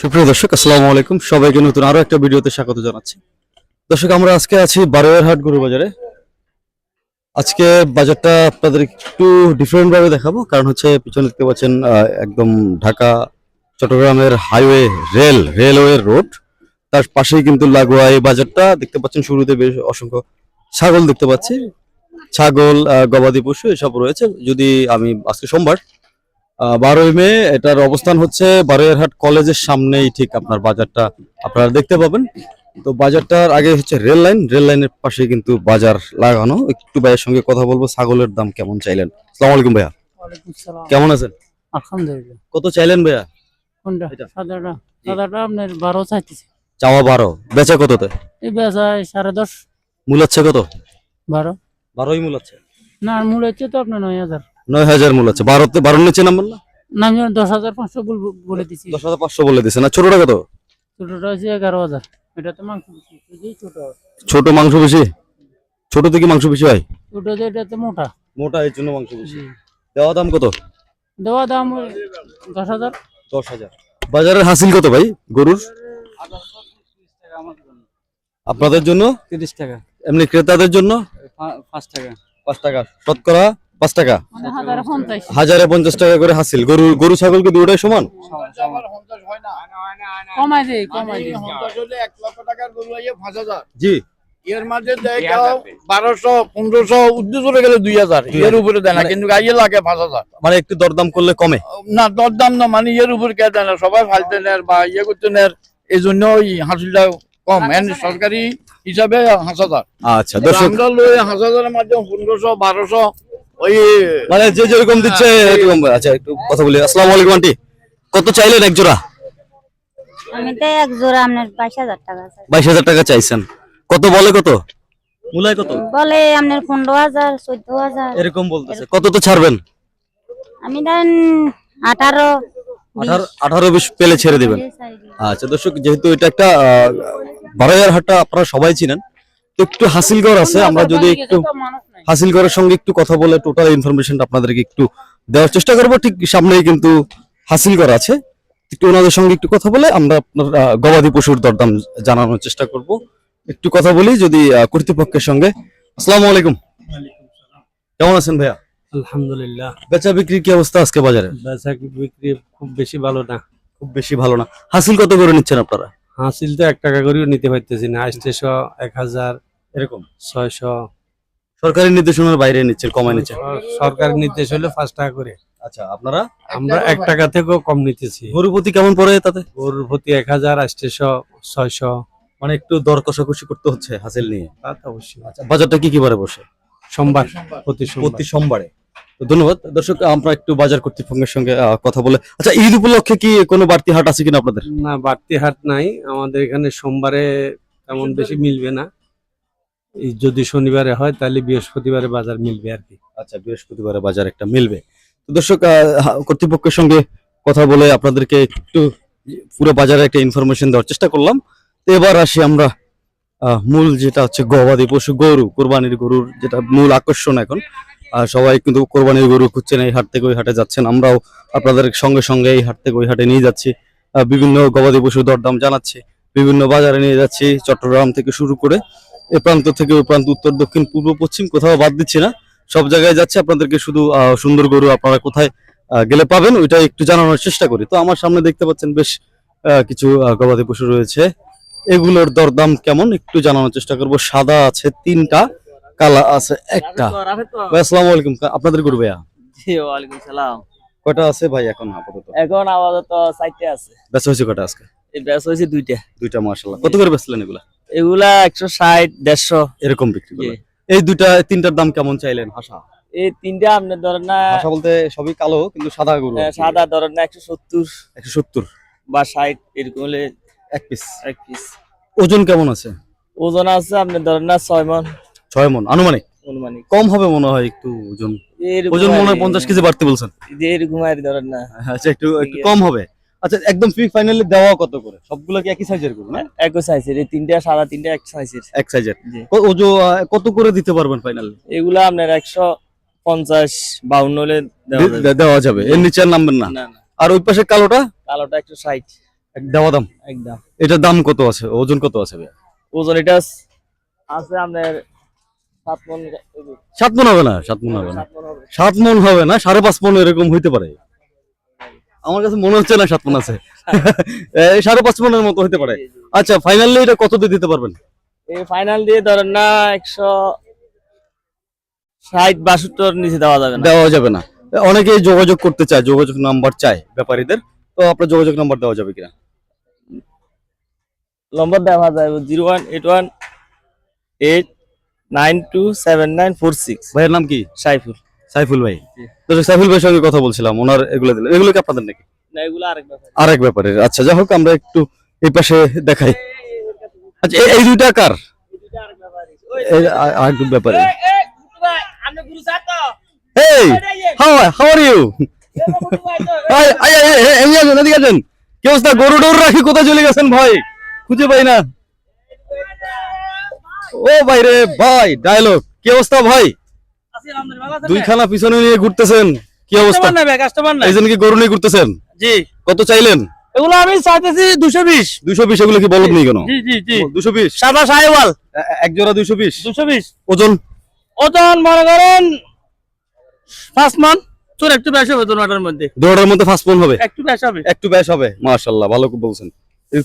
সুপ্রিয় দর্শক, আসসালামু আলাইকুম। সবাইকে নতুন আরও একটা ভিডিওতে স্বাগত জানাচ্ছি। দর্শক, আমরা আজকে আছি বারোয়ারহাট গরু বাজারে আজকে বাজারটা আপনাদের একটু ডিফারেন্ট ভাবে দেখাবো, কারণ হচ্ছে পিছনে দেখতে পাচ্ছেন একদম ঢাকা, চট্টগ্রামের হাইওয়ে রেল রেলওয়ে রোড তার পাশেই কিন্তু লাগোয়া এই বাজারটা। দেখতে পাচ্ছেন, শুরুতে বেশ অসংখ্য ছাগল দেখতে পাচ্ছি। ছাগল গবাদি পশু, এসব রয়েছে। যদি আমি, আজকে সোমবার বারোই মে এটার অবস্থান হচ্ছে বারোয়ারহাট কলেজের সামনেই ঠিক আপনার বাজারটা আপনারা দেখতে পাবেন। তো বাজারটার আগে হচ্ছে রেল লাইন রেল লাইনের পাশে কিন্তু বাজার লাগানো। একটু ভাইয়ের সঙ্গে কথা বলব ছাগলের দাম কেমন চাইলেন? সালাম আলাইকুম ভাইয়া। কেমন আছেন? আলহামদুলিল্লাহ। কত চাইলেন ভাইয়া? কোনটা? সাদাটা। সাদাটা আপনার চাইতেছে। চাওয়া বারো। বেচা কততে? এই দশ। মূলাচ্ছে কত? বারো। বারোই মূলাচ্ছে না মূল হচ্ছে তো আপনার নয় হাজার হাজার মূলাচ্ছে বারোতে বারোর নিচে নাম্বার না? না আমি দশ হাজার পাঁচশো বল- বলে দিছি। দশ হাজার পাঁচশো বলে দিছে। না ছোটটা কত? ছোটটা হচ্ছে এগারো হাজার। এটা তো মাংস বেশি এই ছোট। ছোট মাংস বেশি? ছোট থেকে মাংস বেশি হয়? ছোট যে এটা তো মোটা। মোটা এর জন্য মাংস বেশি। দেওয়া দাম কত? দেওয়া দাম দশ হাজার। দশ হাজার। বাজারের হাসিল কত ভাই গরুর? আপনাদের জন্য? তিরিশ টাকা। এমনি ক্রেতাদের জন্য? পাঁচ টাকা। পাঁচ টাকা। শতকরা? পাঁচ টাকা? মানে পঞ্চাশ হাজারে পঞ্চাশ টাকা করে হাসিল। গরু গরু ছাগল কি দুটাই সমান? জি। এর মাঝে দেয় বারোশো পনেরোশো উদ্যোগ গেলে দুই হাজার। এর উপরে দেয় না কিন্তু আইয়ে লাগে পাঁচ হাজার। মানে একটু দরদাম করলে কমে? না দর দাম না মানে এর উপরে কে দেয় না। সবাই ফালতে নেয় বা ইয়ে করতে নেয় এই জন্য ওই হাসিলটা কম। সরকারি হিসাবে হাঁস হাজার। আচ্ছা দর্শক আমরা লই হাঁস হাজারের মাধ্যমে পনেরোশো বারোশো ওই মানে যে যেরকম দিচ্ছে এরকম আচ্ছা একটু কথা বলি। আসসালামু আলাইকুম আন্টি। কত চাইলেন এক জোড়া? আমি তো এক জোড়া আপনার বাইশ হাজার টাকা চাই। বাইশ হাজার টাকা চাইছেন। কত বলে কত? মূলায় কত? বলে আপনার পনেরো হাজার চোদ্দ হাজার। এরকম বলতেছে। কত তো ছাড়বেন? আমি দেন আঠারো বিশ। আঠারো আঠারো বিশ পেলে ছেড়ে দিবেন। আচ্ছা দর্শক যেহেতু এটা একটা বারোয়ার হাটটা আপনারা সবাই চিনেন তো একটু হাসিলগড় আছে। আমরা যদি একটু নাই হাসিলগড়ের সঙ্গে একটু কথা বলে টোটাল ইনফরমেশনটা আপনাদেরকে একটু দেওয়ার চেষ্টা করব। ঠিক সামনেই কিন্তু হাসিল করা আছে। একটু ওনাদের সঙ্গে একটু কথা বলে আমরা আপনার গবাদি পশুর দরদাম জানানোর চেষ্টা করব। একটু কথা বলি যদি কর্তৃপক্ষের সঙ্গে। আসসালামু আলাইকুম। কেমন আছেন ভাইয়া? আলহামদুলিল্লাহ। বেচা বিক্রির কি অবস্থা আজকে বাজারে? বেচা বিক্রি খুব বেশি ভালো না। খুব বেশি ভালো না। হাসিল কত করে নিচ্ছেন আপনারা? হাসিল তো এক টাকা করেও নিতে পারতেছি না। এক হাজার এরকম? ছয়শো। সরকারি নির্দেশনার বাইরে নিচ্ছেন কমায় নিচ্ছেন সরকার নির্দেশ হলে পাঁচ টাকা করে। আচ্ছা আপনারা? আমরা এক টাকা থেকেও কম নিতেছি। গরু প্রতি কেমন পড়ে তাতে? গরুর প্রতি এক হাজার আটশো ছয়শো। মানে একটু দর কষাকষি করতে হচ্ছে হাসিল নিয়ে? তা তো অবশ্যই। আচ্ছা বাজারটা কি কি বারে বসে? সোমবার প্রতি প্রতি সোমবারে। তো ধন্যবাদ। দর্শক আমরা একটু বাজার কর্তৃপক্ষের সঙ্গে কথা বলে আচ্ছা ঈদ উপলক্ষে কি কোনো বাড়তি হাট আছে কিনা আপনাদের? না বাড়তি হাট নাই। আমাদের এখানে সোমবারে তেমন বেশি মিলবে না। যদি শনিবারে হয়, তাহলে বৃহস্পতিবারে বাজার মিলবে আর কি। আচ্ছা বৃহস্পতিবারে বাজার একটা মিলবে। দর্শক কর্তৃপক্ষের সঙ্গে কথা বলে আপনাদেরকে একটু পুরো বাজারে একটা ইনফরমেশন দেওয়ার চেষ্টা করলাম। তো এবার আসি আমরা মূল যেটা হচ্ছে গবাদি পশু গরু, কোরবানির গরুর যেটা মূল আকর্ষণ এখন। আর সবাই কিন্তু কোরবানির গরু খুঁজছেন, এই হাট থেকে ওই হাটে যাচ্ছেন। আমরাও আপনাদের সঙ্গে সঙ্গে এই হাট থেকে ওই হাটে নিয়ে যাচ্ছি। বিভিন্ন গবাদি পশু দরদাম জানাচ্ছি, বিভিন্ন বাজারে নিয়ে যাচ্ছি, চট্টগ্রাম থেকে শুরু করে এ প্রান্ত থেকে ওই প্রান্ত উত্তর দক্ষিণ পূর্ব পশ্চিম কোথাও বাদ দিচ্ছি না। সব জায়গায় যাচ্ছে আপনাদেরকে শুধু আহ, সুন্দর গরু আপনারা কোথায় গেলে পাবেন ওইটা একটু জানানোর চেষ্টা করি। তো আমার সামনে দেখতে পাচ্ছেন বেশ আহ, কিছু গবাদি পশু রয়েছে। এগুলোর দরদাম কেমন? একটু জানানোর চেষ্টা করব। সাদা আছে তিনটা কালা আছে একটা। আসসালামু আলাইকুম। আপনাদের গরু ভাইয়া? জি ওয়ালাইকুম সালাম। কয়টা আছে ভাই এখন আপাতত? এখন আপাতত চারটে আছে। বেচা হয়েছে কয়টা আজকে? হয়েছে দুইটা। দুইটা মার্শাল্লাহ কত করে বেচলেন এগুলা? এগুলা একশো ষাট দেড়শো। এরকম বিক্রি। করলেন এই দুইটা তিনটার দাম কেমন চাইলেন হাসা? এই তিনটা আপনার ধরেন না হাসা বলতে সবই কালো কিন্তু সাদা গরু সাদা ধরেন না একশো সত্তর একশো সত্তর। বা ষাট এরকম হলে এক পিস এক পিস ওজন কেমন আছে? ওজন আছে আপনার ধরেন না ছয় মন। ছয় মন আনুমানিক? অনুমানিক কম হবে মনে হয় একটু ওজন। ওজন মনে হয় পঞ্চাশ কেজি বাড়তে বলছেন। এরকম আর ধরেন না। আচ্ছা একটু একটু কম হবে। আচ্ছা একদম ফ্রি ফাইনালি দেওয়া কত করে? সবগুলো কি একই সাইজের গরু না? একই সাইজের এই তিনটা সাদা তিনটা এক সাইজের এক সাইজের জি। ওজন কত করে দিতে পারবেন ফাইনালি এগুলা আপনার একশো পঞ্চাশ বাউন্ন হলে দেওয়া যাবে। এর নিচে আর নামবেন না? আর ওই পাশে কালোটা? কালোটা একশো ষাট। এক- দেওয়া দাম? একদম। এটার দাম কত আছে? ওজন কত আছে ভাইয়া? ওজন এটা আছে আপনার সাত মন সাত মন হবে না সাত মন হবে না। সাত মন হবে না সাড়ে পাঁচ মন এরকম হইতে পারে। আমার কাছে মনে হচ্ছে না সাত মন আছে। সাড়ে পাঁচ মনের মতো হইতে পারে। আচ্ছা ফাইনালি এটা কত দিয়ে দিতে পারবেন? এই ফাইনাল দিয়ে ধরেন না একশো ষাট বাষট্টর নিচে দেওয়া যাবে না। দেওয়া যাবে না। অনেকেই যোগাযোগ করতে চায় যোগাযোগ নাম্বার চায় ব্যাপারীদের। তো আপনার যোগাযোগ নাম্বার দেওয়া যাবে কিনা? নম্বর দেওয়া যায় zero one eight one eight nine two seven nine four six. ভাইয়ের নাম কি? সাইফুল। সাইফুল ভাই। দর্শক সাইফুল ভাইয়ের সঙ্গে কথা বলছিলাম ওনার এগুলো দিলেন। এগুলো কি আপনাদের নাকি? না এগুলো আরেক ব্যাপার আরেক ব্যাপারের। আচ্ছা যাই হোক আমরা একটু এই পাশে দেখাই। আচ্ছা এই- দুইটা কার? আরেক ব্যাপারে। এই how how are you? I I I I, এমনি আছেন এদিকে আছেন কি অবস্থা? গরু ডরু রাখি কোথায় চলে গেছেন ভাই? খুঁজে পাই না। ও ভাই রে ভাই ডায়লগ কি অবস্থা ভাই? দুইখানা পিছনে নিয়ে ঘুরতেছেন? কি অবস্থা? কাস্টমার এই জন্য কি গরু নিয়ে ঘুরতেছেন? জি। কত চাইলেন? এগুলো আমি চাইতেছি দুশো বিশ। দুশো বিশ এগুলো কি বলদ নেই কেন? জি জি জি। দুশো বিশ? সাদা সাহেওয়াল এক জোড়া দুশো বিশ? দুশো বিশ। ওজন? ওজন মনে করেন পাঁচ মান। তোর একটু বেশি হবে তোমার মধ্যে। দৌড়ার মধ্যে ফার্স্ট পন হবে? একটু বেশি হবে। একটু বেশ হবে মাশাল্লাহ ভালো বলছেন।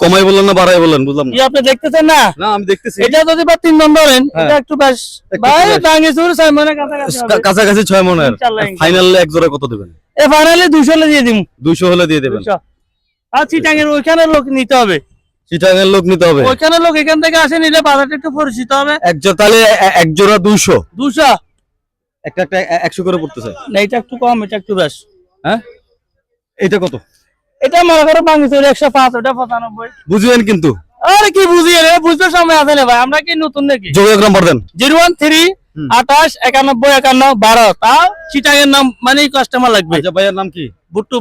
কমাই বললেন না বাড়াই বললেন বুঝলাম না। আপনি দেখতেছেন না? না আমি দেখতেছি। এটা যদি বা তিন জন ধরেন হ্যাঁ। এটা একটু বেশ। ভাই। টাঙ্গি চুর ছয় মনে কাছাকাছি কাছাকাছি ছয় মনের। ফাইনাল এক জোড়া কত দেবেন? এ ফাইনালি দুশো দিয়ে দিম। দুইশো হলে দিয়ে দেবেন। দুশো আর চিটাঙ্গের ওইখানে লোক নিতে হবে। চিটাঙের লোক নিতে হবে। ওইখানে লোক এখান থেকে আসে নিলে বাজারটা একটু পরিচিত হবে। এক জোড়া তাহলে এক জোড়া দুইশো। দুশো একটা একটা একশো করে পড়তেছে। না এটা একটু কম এটা একটু বেশ। হ্যাঁ? এটা কত? এটা মনে করো চুর একশো পাঁচ ওটা পঁচানব্বই। বুঝবেন কিন্তু। আরে কি বুঝিয়ে রে বুঝতে সময় আছে না ভাই আমরা কি নতুন নাকি? যোগাযোগ নাম্বার দেন। জিরো ওয়ান থ্রি আঠাশ একানব্বই একান্ন বারো। তা চিটাঙের নাম মানে কাস্টমার লাগবে। আচ্ছা ভাইয়ের নাম কি? বুট্টু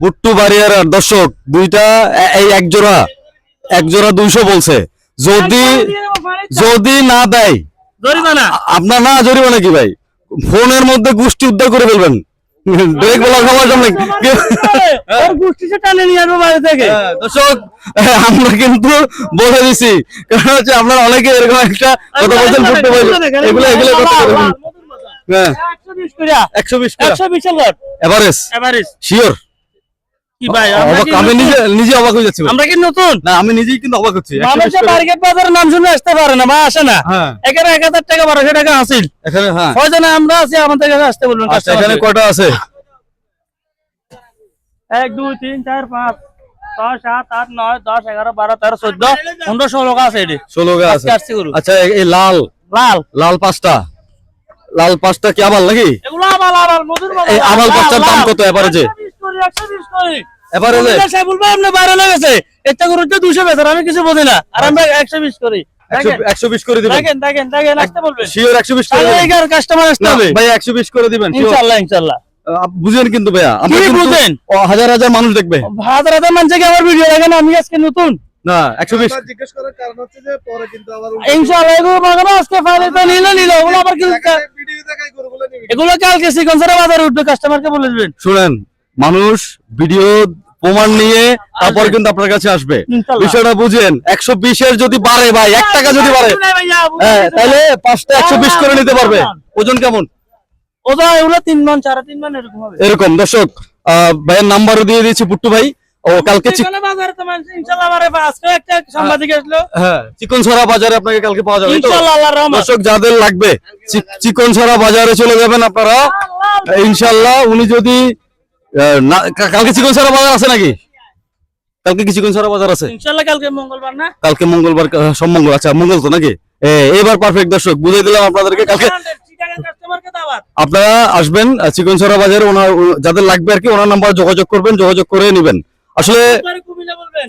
বুট্টু দর্শক দুইটা এই এক জোড়া এক জোড়া দুইশো বলছে। যদি যদি না দেয় জরিমানা? আপনার না জরিমানা কি ভাই? ফোনের মধ্যে গোষ্ঠী উদ্ধার করে ফেলবেন। ব্রেক বলার সময় সামনে ওর গোষ্ঠীতে টানে নিয়ে আসব বাড়ি থেকে। হ্যাঁ, দর্শক হ্যাঁ, আমরা কিন্তু বলে দিছি। কারণ হচ্ছে আপনারা অনেকে এরকম একটা কথা বলছেন বুট্টু ভাই এগুলো এগুলো করতে পারবেন হ্যাঁ। একশো বিশ করিয়া। একশো বিশ একশো বিশের এভারেজ এভারেজ শিওর কি ভাই আমরা আমি নিজে নিজে অবাক হয়ে যাচ্ছি আমরা কি নতুন? না আমি নিজেই কিন্তু অবাক হচ্ছি 120 মার্কেট বাজারের নাম শুনে আসতে পারে না বা আসে না। হ্যাঁ। এখানে এক হাজার টাকা বারোশো টাকা আসিল এখানে হ্যাঁ। হয়তো না আমরা আছি আমাদের কাছে আসতে বলবেন আচ্ছা এখানে আছে? এক দুই তিন চার পাঁচ ছয় সাত আট নয় দশ এগারো বারো তেরো চোদ্দ পনেরো ষোলো আছে এটি। ষোলো গা আছে। আজকে আসছি গরু। আচ্ছা এই- লাল। লাল। লাল পাঁচটা। লাল পাঁচটা কি আবার নাকি? আবার দাম কত এভারেজে? 120 করি, 120 করি। এভারেজে বলুন না, সাহেবুল ভাই, আপনি বাইরে লেগেছে একটা গরু তো দুশো বেচার আমি কিছু বুঝি না। আর আমরা একশো বিশ করি। দেখেন, একশো বিশ করে দিবেন। দেখেন দেখেন দেখেন আসতে বলবেন শিওর একশো বিশ করে তাহলে দিবেন। কাস্টমার আসতে হবে? ভাই করে দিবেন sure। ইনশাল্লাহ ইনশাল্লাহ। বুঝেন কিন্তু ভাইয়া বুঝেন? হাজার হাজার মানুষ দেখবে। হাজার হাজার মানুষকে আমার ভিডিও দেখেন আমি আজকে নতুন। না একশো বিশ। জিজ্ঞেস করার কারণ হচ্ছে যে পরে কিন্তু আবার ইনশাল্লাহ এগুলো মাগানো আজকে ফাইলে নিলে নিল ওগুলো আবার কিন্তু ভিডিও দেখাই গরুগুলো নিবি। এগুলো কালকে সিকন্সারে বাজারে উঠবে কাস্টমারকে বলে দিবেন। শুনেন মানুষ ভিডিও প্রমাণ নিয়ে তারপর কিন্তু আপনার কাছে আসবে। বিষয়টা বুঝেন একশো বিশের যদি বাড়ে ভাই এক টাকা যদি বাড়ে হ্যাঁ তাহলে পাঁচটা একশো বিশ করে নিতে পারবে। ওজন কেমন? ওটা এগুলো তিন মান সাড়ে তিন মান এরকম হবে। এরকম দর্শক ভাইয়ের নাম্বারও দিয়ে দিয়েছি পুট্টু ভাই। ও কালকে আসলো। হ্যাঁ চিকন ছড়া বাজারে আপনাকে কালকে পাওয়া যাবে দর্শক যাদের লাগবে চিকন ছড়া বাজারে চলে যাবেন আপনারা। ইনশাল্লাহ উনি যদি কালকে চিকন ছড়া বাজার আছে নাকি? কালকে কি চিকন ছড়া বাজার আছে? কালকে মঙ্গলবার না? কালকে মঙ্গলবার সব মঙ্গল আচ্ছা মঙ্গল তো নাকি? এ, এবার পারফেক্ট দর্শক বুঝাই দিলাম আপনাদেরকে কালকে আপনারা আসবেন আহ, চিকনছড়া বাজারে ওনার যাদের লাগবে আর কি ওনার নাম্বার যোগাযোগ করবেন যোগাযোগ করে নেবেন। আসলে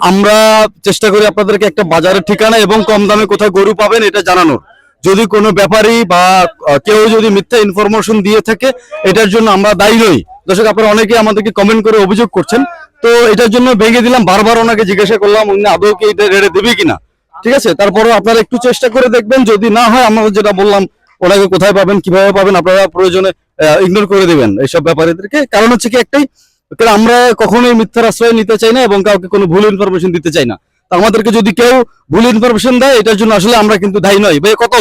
আমরা চেষ্টা করি আপনাদেরকে একটা বাজারের ঠিকানা এবং কম দামে কোথায় গরু পাবেন এটা জানানোর। যদি কোনো ব্যাপারী বা কেউ যদি মিথ্যা ইনফরমেশন দিয়ে থাকে, এটার জন্য আমরা দায়ী নই। দর্শক, আপনারা অনেকে আমাদেরকে কমেন্ট করে অভিযোগ করছেন। তো এটার জন্য ভেঙে দিলাম, বারবার ওনাকে জিজ্ঞাসা করলাম, উনি আদৌ কি এটা রেড়ে দেবে কিনা? ঠিক আছে? তারপরে আপনারা একটু চেষ্টা করে দেখবেন, যদি না হয় আমরা যেটা বললাম, ওনাকে কোথায় পাবেন, কীভাবে পাবেন, আপনারা প্রয়োজনে ইগনোর করে দেবেন এইসব ব্যাপারীদেরকে। কারণ হচ্ছে কি একটাই আমরা কখনোই মিথ্যার আশ্রয় নিতে চাই না এবং কাউকে কোনো ভুল ইনফরমেশন দিতে চাই না। আমাদেরকে যদি কেউ ভুল ইনফরমেশন দেয় এটার জন্য আসলে আমরা কিন্তু দায়ী নই। ভাই কত?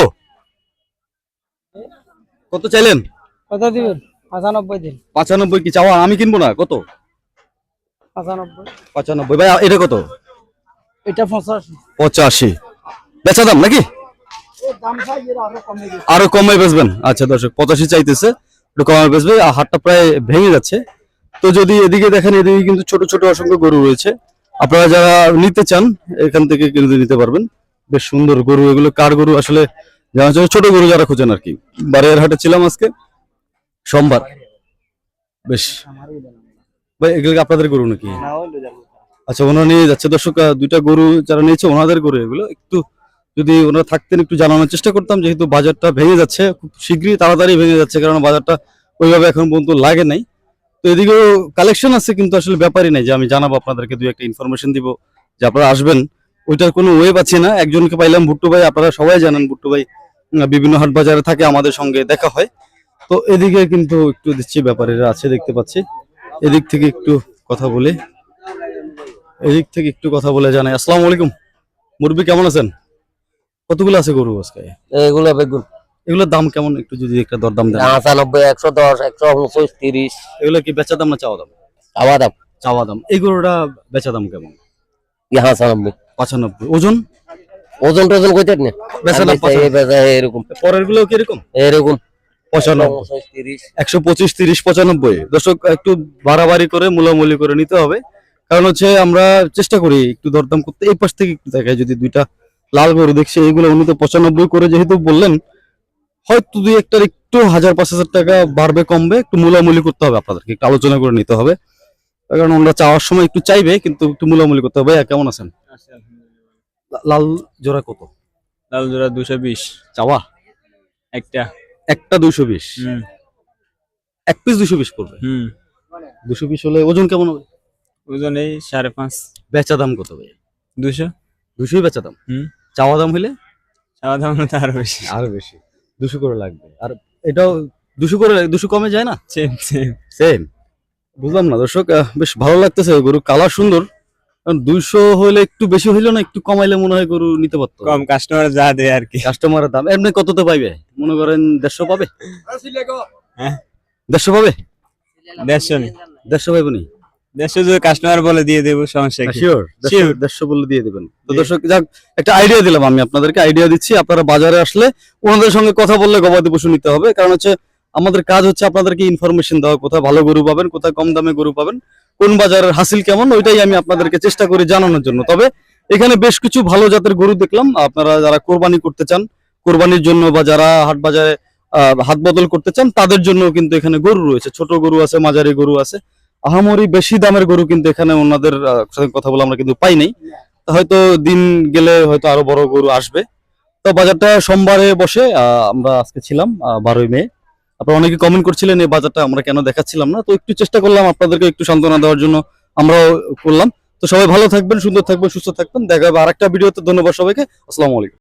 কত চাইলেন? কত দিবেন? পঁচানব্বই দিন। পঁচানব্বই কি চাওয়া? আমি কিনবো না? কত? পঁচানব্বই। পঁচানব্বই। ভাই এটা কত? এটা পঁচাশি। পঁচাশি। বেচা দাম নাকি? আরও কমে বেচবেন। আচ্ছা দর্শক পঁচাশি চাইতেছে। একটু কমে বেচবে। আর হাটটা প্রায় ভেঙে যাচ্ছে। তো যদি এদিকে দেখেন এদিকে কিন্তু ছোট ছোট অসংখ্য গরু রয়েছে। আপনারা যারা নিতে চান এখান থেকে কিন্তু নিতে পারবেন। বেশ সুন্দর গরু এগুলো কার গরু? আসলে হচ্ছে ছোট গরু যারা খোঁজেন আর কি। বারের হাটে ছিলাম আজকে সোমবার। বেশ। ভাই এগুলো কি আপনাদের গরু নাকি? আচ্ছা ওনারা নিয়ে যাচ্ছে। দর্শক দুইটা গরু যারা নিয়েছে ওনাদের গরু এগুলো। একটু যদি ওনারা থাকতেন একটু জানানোর চেষ্টা করতাম যেহেতু বাজারটা ভেঙে যাচ্ছে খুব শীঘ্রই তাড়াতাড়ি ভেঙে যাচ্ছে কারণ বাজারটা ওইভাবে এখন পর্যন্ত লাগে নাই। তো এদিকেও কালেকশন আছে, কিন্তু আসলে ব্যাপারই নাই যে আমি জানাব আপনাদেরকে, দুই একটা ইনফরমেশন দিব, যে আপনারা আসবেন। ওইটার কোনো ওয়ে পাচ্ছি না। একজনকে পাইলাম ভুট্টু ভাই, আপনারা সবাই জানেন ভুট্টু ভাই বিভিন্ন হাট বাজারে থাকে, আমাদের সঙ্গে দেখা হয়। তো এদিকে কিন্তু একটু দিচ্ছি ব্যাপারীরা আছে দেখতে পাচ্ছি। এদিক থেকে একটু কথা বলে। এদিক থেকে একটু কথা বলে জানাই। আসসালামু আলাইকুম। মুরব্বী, কেমন আছেন? কতগুলো আছে গরু আজকে? এগুলো বেগুন। এগুলোর দাম কেমন? একটু যদি একটা দরদাম দেন। পঁচানব্বই একশো দশ একশো উনচল্লিশ তিরিশ। এগুলো কি বেচা দাম না চাওয়া দাম? চাওয়া দাম। চাওয়া দাম। এই গরুটা বেচা দাম কেমন? পঁচানব্বই পঁচানব্বই। ওজন? ওজন টোজন কইতে না বেচা দাম। এরকম। পরেরগুলো কীরকম এরকম। তিরিশ। একশো পঁচিশ তিরিশ পঁচানব্বই। দর্শক একটু বাড়াবাড়ি করে মূলামূলি করে নিতে হবে। কারণ হচ্ছে আমরা চেষ্টা করি একটু দরদাম করতে। এই পাশ থেকে একটু দেখায় যদি দুইটা লাল গরু দেখছি এইগুলো উনি তো পঁচানব্বই করে যেহেতু বললেন হয়তো দুই একটার একটু হাজার পাঁচ হাজার টাকা বাড়বে কমবে একটু মূলামূলি করতে হবে আপনাদেরকে একটু আলোচনা করে নিতে হবে। কারণ আমরা চাওয়ার সময় একটু চাইবে কিন্তু একটু মূলামূলি করতে হবে। কেমন আছেন? লাল জোড়া কত? লাল জোড়া দুশো বিশ। চাওয়া? একটা। একটা দুশো বিশ। হুম। এক পিস দুশো বিশ পড়বে? হুম। দুশো বিশ হলে ওজন কেমন হবে? ওজন এই সাড়ে পাঁচ। বেচা দাম কত ভাই দুশো দুশোই বেচা দাম। হুম। চাওয়া দাম হলে চাওয়া দাম হলে আরও বেশি। আরও বেশি। দুশো করে লাগবে। আর এটাও দুশো করে দুশো কমে যায় না? সেম সেম সেম বুঝলাম না দর্শক বেশ ভালো লাগতেছে গরু কালার সুন্দর। দুইশো হইলে একটু বেশি হইল না একটু কমাইলে মনে হয় গরু নিতে পারতো। কম কাস্টমার যা দেয় আর কি। কাস্টমারের দাম এমনি কততে পাইবে? মনে করেন দেড়শো পাবে? হ্যাঁ। দেড়শো পাবে? দেড়শো নি। দেড়শো পাইব নি? দেড়শো যদি কাস্টমার বলে দিয়ে দেবো সমস্যা কি? শিওর. দেড়শো বলে দিয়ে দিবেন। তো দর্শক যাক একটা আইডিয়া দিলাম আমি আপনাদেরকে আইডিয়া দিচ্ছি। আপনারা বাজারে আসলে ওনাদের সঙ্গে কথা বললে গবাদি পশু নিতে হবে। কারণ হচ্ছে আমাদের কাজ হচ্ছে আপনাদেরকে ইনফরমেশন দেওয়া কোথায় ভালো গরু পাবেন কোথায় কম দামে গরু পাবেন কোন বাজারের হাসিল কেমন ওইটাই আমি আপনাদেরকে চেষ্টা করি জানানোর জন্য। তবে এখানে বেশ কিছু ভালো জাতের গরু দেখলাম। আপনারা যারা কোরবানি করতে চান কোরবানির জন্য বা যারা হাট বাজারে হাত বদল করতে চান তাদের জন্য কিন্তু এখানে গরু রয়েছে। ছোট গরু আছে মাঝারি গরু আছে। আহামরি বেশি দামের গরু কিন্তু এখানে ওনাদের সাথে কথা বলে আমরা কিন্তু পাই নাই। হয়তো দিন গেলে হয়তো আরও বড় গরু আসবে। তো বাজারটা সোমবারে বসে আমরা আজকে ছিলাম বারোই মে। আপনারা অনেকে কমেন্ট করছিলেন এই বাজারটা আমরা কেন দেখাচ্ছিলাম না। তো একটু চেষ্টা করলাম আপনাদেরকে একটু সান্ত্বনা দেওয়ার জন্য আমরাও করলাম। তো সবাই ভালো থাকবেন, সুন্দর থাকবেন, সুস্থ থাকবেন। দেখা হবে আরেকটা ভিডিওতে। ধন্যবাদ সবাইকে। আসসালামু আলাইকুম।